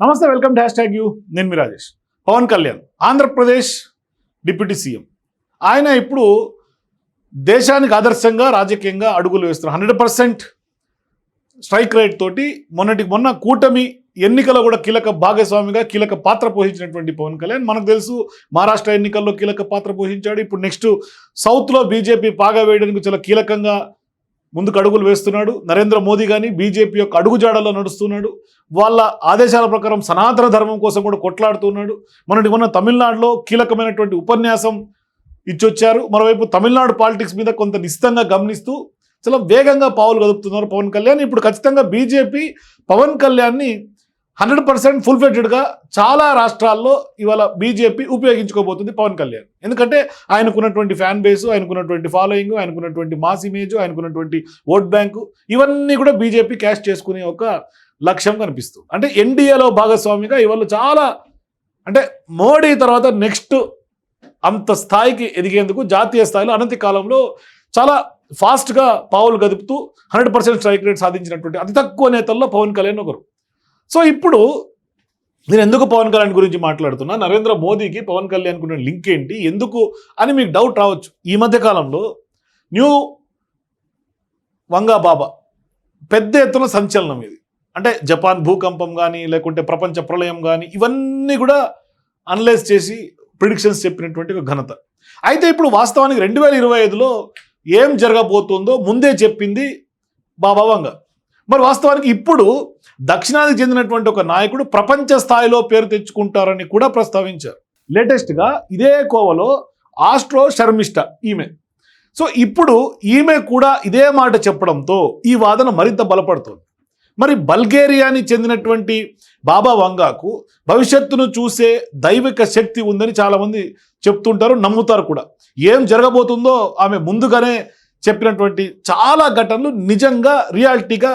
నమస్తే welcome dash tag you. నేను మీ Rajesh. Pawan Kalyan Andhra Pradesh deputy CM. ఆయన ఇప్పుడు దేశానికి ఆదర్శంగా రాజకీయంగా అడుగులు వేస్తున్నారు. హండ్రెడ్ పర్సెంట్ స్ట్రైక్ రేట్ తోటి మొన్నటి మొన్న కూటమి ఎన్నికలో కూడా కీలక భాగస్వామిగా కీలక పాత్ర పోషించినటువంటి పవన్ కళ్యాణ్. మనకు తెలుసు మహారాష్ట్ర ఎన్నికల్లో కీలక పాత్ర పోషించాడు. ఇప్పుడు నెక్స్ట్ సౌత్లో బీజేపీ పాగా వేయడానికి చాలా కీలకంగా ముందుకు అడుగులు వేస్తున్నాడు. నరేంద్ర మోదీ కానీ బీజేపీ యొక్క అడుగుజాడలో నడుస్తున్నాడు. వాళ్ళ ఆదేశాల ప్రకారం సనాతన ధర్మం కోసం కూడా కొట్లాడుతున్నాడు. మనటి మొన్న తమిళనాడులో కీలకమైనటువంటి ఉపన్యాసం ఇచ్చొచ్చారు. మరోవైపు తమిళనాడు పాలిటిక్స్ మీద కొంత నిశ్చితంగా గమనిస్తూ చాలా వేగంగా పావులు కదుపుతున్నారు పవన్ కళ్యాణ్. ఇప్పుడు ఖచ్చితంగా బీజేపీ పవన్ కళ్యాణ్ని హండ్రెడ్ పర్సెంట్ ఫుల్ చాలా రాష్ట్రాల్లో ఇవాళ బీజేపీ ఉపయోగించుకోబోతుంది పవన్ కళ్యాణ్. ఎందుకంటే ఆయనకున్నటువంటి ఫ్యాన్ బేసు ఆయనకున్నటువంటి ఫాలోయింగ్ ఆయనకున్నటువంటి మాస్ ఇమేజ్ ఆయనకున్నటువంటి ఓట్ బ్యాంకు ఇవన్నీ కూడా బీజేపీ క్యాష్ చేసుకునే ఒక లక్ష్యం కనిపిస్తుంది. అంటే ఎన్డీఏలో భాగస్వామిగా ఇవాళ చాలా అంటే మోడీ తర్వాత నెక్స్ట్ అంత స్థాయికి ఎదిగేందుకు జాతీయ స్థాయిలో అనంతి కాలంలో చాలా ఫాస్ట్గా పావులు గదుపుతూ హండ్రెడ్ పర్సెంట్ స్ట్రైక్ రేట్ సాధించినటువంటి అతి తక్కువ నేతల్లో పవన్ కళ్యాణ్ ఒకరు. సో ఇప్పుడు నేను ఎందుకు పవన్ కళ్యాణ్ గురించి మాట్లాడుతున్నా? నరేంద్ర మోదీకి పవన్ కళ్యాణ్కి ఉన్న లింక్ ఏంటి? ఎందుకు అని మీకు డౌట్ రావచ్చు. ఈ మధ్య కాలంలో న్యూ వంగా బాబా పెద్ద ఎత్తున సంచలనం ఇది. అంటే జపాన్ భూకంపం కానీ లేకుంటే ప్రపంచ ప్రళయం కానీ ఇవన్నీ కూడా అనలైజ్ చేసి ప్రిడిక్షన్స్ చెప్పినటువంటి ఒక ఘనత. అయితే ఇప్పుడు వాస్తవానికి రెండు వేల ఇరవై ఐదులో ఏం జరగబోతుందో ముందే చెప్పింది బాబా వంగ. మరి వాస్తవానికి ఇప్పుడు దక్షిణాదికి చెందినటువంటి ఒక నాయకుడు ప్రపంచ స్థాయిలో పేరు తెచ్చుకుంటారని కూడా ప్రస్తావించారు. లేటెస్ట్గా ఇదే కోవలో ఆస్ట్రో శర్మిష్ట ఈమె. సో ఇప్పుడు ఈమె కూడా ఇదే మాట చెప్పడంతో ఈ వాదన మరింత బలపడుతుంది. మరి బల్గేరియాని చెందినటువంటి బాబా వంగాకు భవిష్యత్తును చూసే దైవిక శక్తి ఉందని చాలామంది చెప్తుంటారు నమ్ముతారు కూడా. ఏం జరగబోతుందో ఆమె ముందుగానే చెప్పినటువంటి చాలా ఘటనలు నిజంగా రియాలిటీగా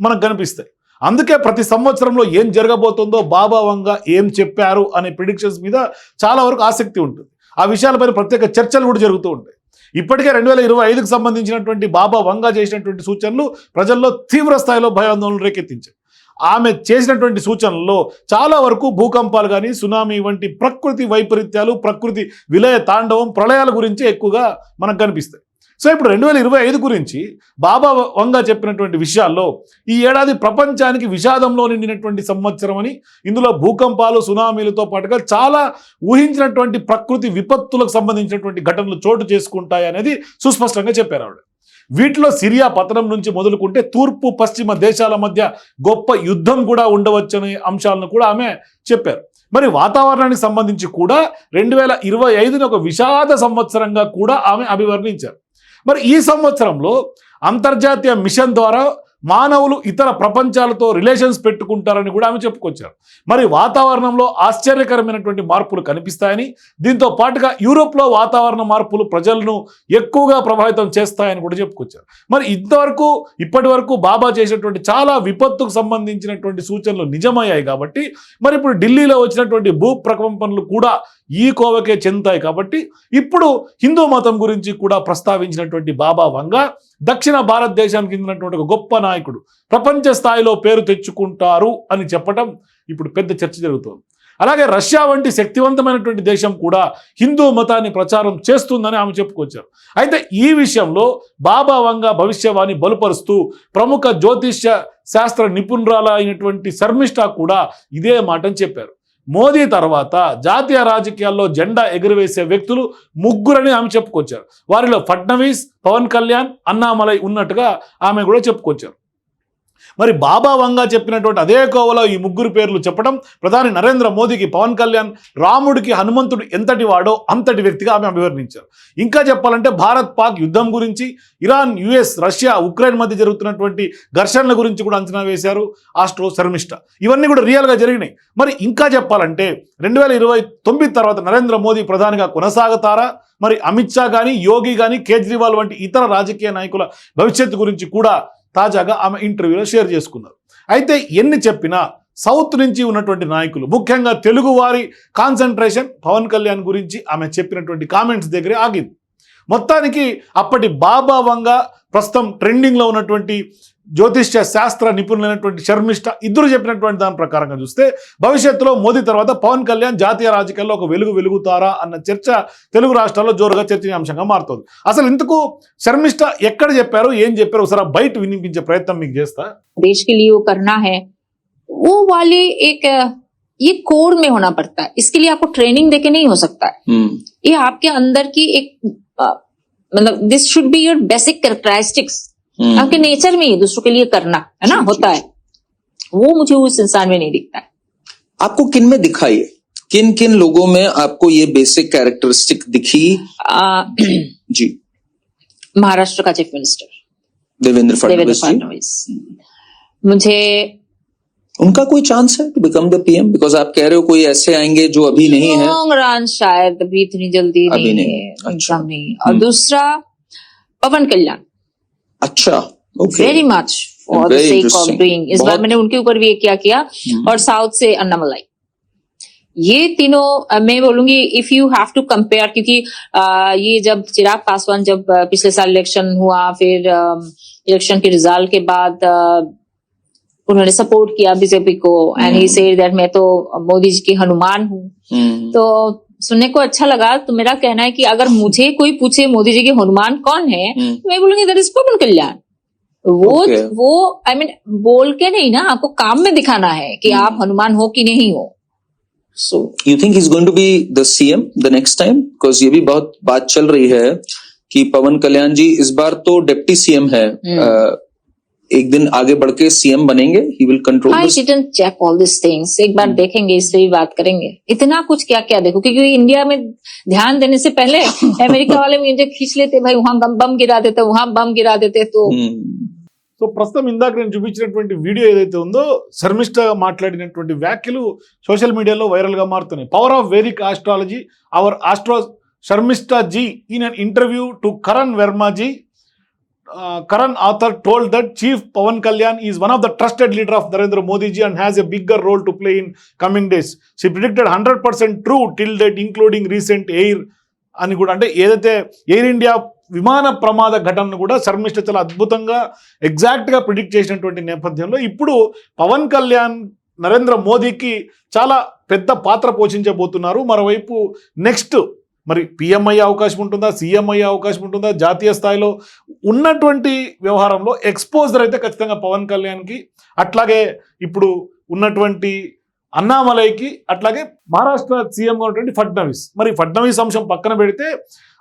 మనకు కనిపిస్తాయి. అందుకే ప్రతి సంవత్సరంలో ఏం జరగబోతుందో బాబా వంగ ఏం చెప్పారు అనే ప్రిడిక్షన్స్ మీద చాలా వరకు ఆసక్తి ఉంటుంది. ఆ విషయాలపైన ప్రత్యేక చర్చలు కూడా జరుగుతూ ఉంటాయి. ఇప్పటికే రెండు వేల ఇరవై ఐదుకు సంబంధించినటువంటి బాబా వంగ చేసినటువంటి సూచనలు ప్రజల్లో తీవ్ర స్థాయిలో భయాందోళనలు రేకెత్తించాయి. ఆమె చేసినటువంటి సూచనల్లో చాలా వరకు భూకంపాలు కానీ సునామీ వంటి ప్రకృతి వైపరీత్యాలు ప్రకృతి విలయ తాండవం ప్రళయాల గురించి ఎక్కువగా మనకు కనిపిస్తాయి. సో ఇప్పుడు రెండు వేల ఇరవై ఐదు గురించి బాబా వంగ చెప్పినటువంటి విషయాల్లో ఈ ఏడాది ప్రపంచానికి విషాదంలో నిండినటువంటి సంవత్సరం అని ఇందులో భూకంపాలు సునామీలతో పాటుగా చాలా ఊహించినటువంటి ప్రకృతి విపత్తులకు సంబంధించినటువంటి ఘటనలు చోటు చేసుకుంటాయి అనేది సుస్పష్టంగా చెప్పారు ఆవిడ. వీటిలో సిరియా పతనం నుంచి మొదలుకుంటే తూర్పు పశ్చిమ దేశాల మధ్య గొప్ప యుద్ధం కూడా ఉండవచ్చనే అంశాలను కూడా ఆమె చెప్పారు. మరి వాతావరణానికి సంబంధించి కూడా రెండు వేల ఇరవై ఐదుని ఒక విషాద సంవత్సరంగా కూడా ఆమె అభివర్ణించారు. మరి ఈ సంవత్సరంలో అంతర్జాతీయ మిషన్ ద్వారా మానవులు ఇతర ప్రపంచాలతో రిలేషన్స్ పెట్టుకుంటారని కూడా ఆమె చెప్పుకొచ్చారు. మరి వాతావరణంలో ఆశ్చర్యకరమైనటువంటి మార్పులు కనిపిస్తాయని దీంతో పాటుగా యూరోప్లో వాతావరణ మార్పులు ప్రజలను ఎక్కువగా ప్రభావితం చేస్తాయని కూడా చెప్పుకొచ్చారు. మరి ఇంతవరకు ఇప్పటి వరకు బాబా చేసినటువంటి చాలా విపత్తుకు సంబంధించినటువంటి సూచనలు నిజమయ్యాయి కాబట్టి మరి ఇప్పుడు ఢిల్లీలో వచ్చినటువంటి భూ ప్రకంపనలు కూడా ఈ కోవకే చెందుతాయి కాబట్టి ఇప్పుడు హిందూ మతం గురించి కూడా ప్రస్తావించినటువంటి బాబా వంగ దక్షిణ భారతదేశానికి చెందినటువంటి ఒక గొప్ప నాయకుడు. ప్రపంచ స్థాయిలో పేరు తెచ్చుకుంటారు అని చెప్పటం ఇప్పుడు పెద్ద చర్చ జరుగుతోంది. అలాగే రష్యా వంటి శక్తివంతమైనటువంటి దేశం కూడా హిందూ మతాన్ని ప్రచారం చేస్తుందని ఆమె చెప్పుకొచ్చారు. అయితే ఈ విషయంలో బాబా వంగ భవిష్యవాణి బలుపరుస్తూ ప్రముఖ జ్యోతిష్య శాస్త్ర నిపుణురాలైనటువంటి అయినటువంటి కూడా ఇదే మాటని చెప్పారు. మోదీ తర్వాత జాతీయ రాజకీయాల్లో జెండా ఎగురవేసే వ్యక్తులు ముగ్గురని ఆమె చెప్పుకొచ్చారు. వారిలో ఫడ్నవీస్ పవన్ కళ్యాణ్ అన్నామలై ఉన్నట్టుగా ఆమె కూడా చెప్పుకొచ్చారు. మరి బాబా వంగా చెప్పినటువంటి అదే కోవలో ఈ ముగ్గురు పేర్లు చెప్పడం ప్రధాని నరేంద్ర మోదీకి పవన్ కళ్యాణ్ రాముడికి హనుమంతుడు ఎంతటి వాడో అంతటి వ్యక్తిగా ఆమె అభివర్ణించారు. ఇంకా చెప్పాలంటే భారత్ పాక్ యుద్ధం గురించి ఇరాన్ యుఎస్ రష్యా ఉక్రెయిన్ మధ్య జరుగుతున్నటువంటి ఘర్షణల గురించి కూడా అంచనా వేశారు ఆస్ట్రో శర్మిష్ట. ఇవన్నీ కూడా రియల్గా జరిగినాయి. మరి ఇంకా చెప్పాలంటే రెండు వేల ఇరవై తొమ్మిది తర్వాత నరేంద్ర మోదీ ప్రధానిగా కొనసాగుతారా? మరి అమిత్ షా కానీ యోగి కానీ కేజ్రీవాల్ వంటి ఇతర రాజకీయ నాయకుల భవిష్యత్తు గురించి కూడా తాజాగా ఆమె ఇంటర్వ్యూలో షేర్ చేసుకున్నారు. అయితే ఎన్ని చెప్పినా సౌత్ నుంచి ఉన్నటువంటి నాయకులు ముఖ్యంగా తెలుగువారి కాన్సన్ట్రేషన్ పవన్ కళ్యాణ్ గురించి ఆమె చెప్పినటువంటి కామెంట్స్ దగ్గరే ఆగింది. మొత్తానికి అప్పటి బాబా వంగ ప్రస్తుతం ట్రెండింగ్లో ఉన్నటువంటి జ్యోతిష్య శాస్త్ర నిపుణులైనటువంటి శర్మిష్ట ఇద్దరు చెప్పినటువంటి దాని ప్రకారంగా చూస్తే భవిష్యత్తులో మోదీ తర్వాత పవన్ కళ్యాణ్ జాతీయ రాజకీయాల్లో ఒక వెలుగు వెలుగుతారా అన్న చర్చ తెలుగు రాష్ట్రాల్లో జోరుగా చర్చనీయాంశంగా మారుతుంది అసలు ఇంతకు శర్మిష్ట ఎక్కడ చెప్పారు ఏం చెప్పారు ఒకసారి ఆ బయట వినిపించే ప్రయత్నం మీకు చేస్తా देश के लिए वो करना है वो वाले एक अ, ये कोड में होना पड़ता है। इसके लिए आपको ट्रेनिंग देके नहीं हो सकता है। हम्म। ये आपके अंदर की एक मतलब this should be your basic characteristics. आपके नेचर में ही दूसरों के लिए करना है ना? होता है। वो मुझे उस इंसान में नहीं दिखता है। आपको किन में दिखा ये किन किन लोगों में आपको ये बेसिक कैरेक्टरिस्टिक दिखी? अ, जी। महाराष्ट्र का चीफ मिनिस्टर देवेंद्र फडणवीस। मुझे उनका कोई चांस है to become the PM because आप कह रहे हो कोई ऐसे आएँगे जो अभी नहीं है। लॉन्ग रन शायद अभी इतनी जल्दी अभी नहीं, नहीं, है अच्छा। नहीं। और हम्म। दूसरा पवन कल्याण। अच्छा very much for the sake of doing इस बार मैंने उनके ऊपर भी एक क्या किया हम्म। और साउथ से अन्नामलाई ये तीनों मैं बोलूँगी if you have to compare क्योंकि अ, ये जब चिराग पासवान जब पिछले साल इलेक्शन हुआ फिर इलेक्शन के रिज़ल्ट के बाद उन्होंने सपोर्ट किया बीजेपी को एंड ही। सेड दैट मैं तो मोदी जी की हनुमान हूँ हम्म, तो सुनने को अच्छा लगा तो मेरा कहना है कि अगर मुझे कोई पूछे मोदी जी के हनुमान कौन है हम्म, तो मैं बोलूँगी दैट इज़ पवन कल्याण वो Okay. वो आई I मीन mean, बोल के नहीं ना आपको काम में दिखाना है कि हम्म। आप हनुमान हो कि नहीं हो so you think is going to be the CM the next time? Because ये भी बहुत बात चल रही है कि पवन कल्याण जी इस बार तो डिप्टी सीएम है हम्म। अ, एक दिन आगे बढ़ के सीएम बनेंगे ही will control I didn't check all this things एक बार हम्म। देखेंगे इस पे भी बात करेंगे इतना कुछ क्या क्या देखो क्योंकि इंडिया में ध्यान देने से पहले अमेरिका वाले मुझे खींच लेते भाई वहां बम बम गिरा देते वहां बम गिरा देते तो సో ప్రస్తుతం ఇందాక నేను చూపించినటువంటి వీడియో ఏదైతే ఉందో శర్మిష్ట మాట్లాడినటువంటి వ్యాఖ్యలు సోషల్ మీడియాలో వైరల్గా మారుతున్నాయి power of Vedic astrology our astro Sharmishtha ji in an interview to Karan Verma Karan author told that chief Pawan Kalyan is one of the trusted leader of Narendra Modiji and has a bigger role to play in coming days she predicted hundred percent true till date including recent air అని కూడా. అంటే ఏదైతే air India విమాన ప్రమాద ఘటనను కూడా శర్మిష్ట చాలా అద్భుతంగా ఎగ్జాక్ట్గా ప్రిడిక్ట్ చేసినటువంటి నేపథ్యంలో ఇప్పుడు పవన్ కళ్యాణ్ నరేంద్ర మోదీకి చాలా పెద్ద పాత్ర పోషించబోతున్నారు. మరోవైపు నెక్స్ట్ మరి పిఎం అయ్యే అవకాశం ఉంటుందా? సీఎం అయ్యే అవకాశం ఉంటుందా? జాతీయ స్థాయిలో ఉన్నటువంటి వ్యవహారంలో ఎక్స్పోజర్ అయితే ఖచ్చితంగా పవన్ కళ్యాణ్కి అట్లాగే ఇప్పుడు ఉన్నటువంటి అన్నామలైకి అట్లాగే మహారాష్ట్ర సీఎంగా ఉన్నటువంటి ఫడ్నవీస్. మరి ఫడ్నవీస్ అంశం పక్కన పెడితే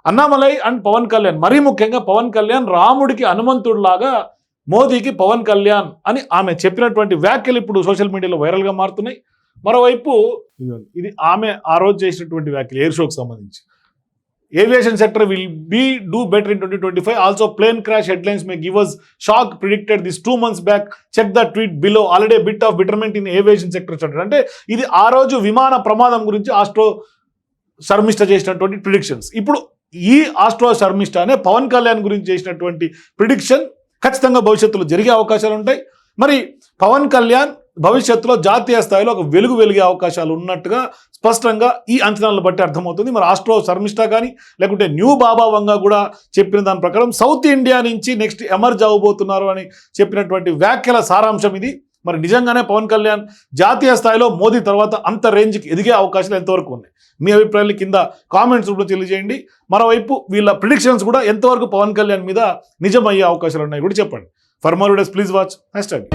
అన్నామలై అండ్ పవన్ కళ్యాణ్. మరీ ముఖ్యంగా పవన్ కళ్యాణ్ రాముడికి హనుమంతుడిలాగా మోదీకి పవన్ కళ్యాణ్ అని ఆమె చెప్పినటువంటి వ్యాఖ్యలు ఇప్పుడు సోషల్ మీడియాలో వైరల్గా మారుతున్నాయి. మరోవైపు ఇది ఆమె ఆ రోజు చేసినటువంటి వ్యాఖ్యలు ఎయిర్ షోకి సంబంధించి. Aviation sector will be do better in twenty twenty five also plane crash headlines may give us shock predicted this two months back check the tweet below already bit of betterment in aviation sector sector అంటే ఇది ఆ రోజు విమాన ప్రమాదం గురించి astro Sharmishta చేసినటువంటి predictions ఇప్పుడు ఈ ఆస్ట్రో శర్మిష్ట అనే పవన్ కళ్యాణ్ గురించి చేసినటువంటి ప్రిడిక్షన్ ఖచ్చితంగా భవిష్యత్తులో జరిగే అవకాశాలు ఉంటాయి. మరి పవన్ కళ్యాణ్ భవిష్యత్తులో జాతీయ స్థాయిలో ఒక వెలుగు వెలిగే అవకాశాలు ఉన్నట్టుగా స్పష్టంగా ఈ అంచనాలను బట్టి అర్థమవుతుంది. మరి ఆస్ట్రో శర్మిష్ట కానీ లేకుంటే న్యూ బాబా వంగా కూడా చెప్పిన దాని ప్రకారం సౌత్ ఇండియా నుంచి నెక్స్ట్ ఎమర్జ్ అవ్వబోతున్నారు అని చెప్పినటువంటి వ్యాఖ్యల సారాంశం ఇది. మరి నిజంగానే పవన్ కళ్యాణ్ జాతీయ స్థాయిలో మోదీ తర్వాత అంత రేంజ్కి ఎదిగే అవకాశాలు ఎంతవరకు ఉన్నాయి? మీ అభిప్రాయాలు కింద కామెంట్స్ రూపంలో తెలియజేయండి. మరోవైపు వీళ్ళ ప్రిడిక్షన్స్ కూడా ఎంతవరకు పవన్ కళ్యాణ్ మీద నిజమయ్యే అవకాశాలు ఉన్నాయి కూడా చెప్పండి. For more videos please watch hash tag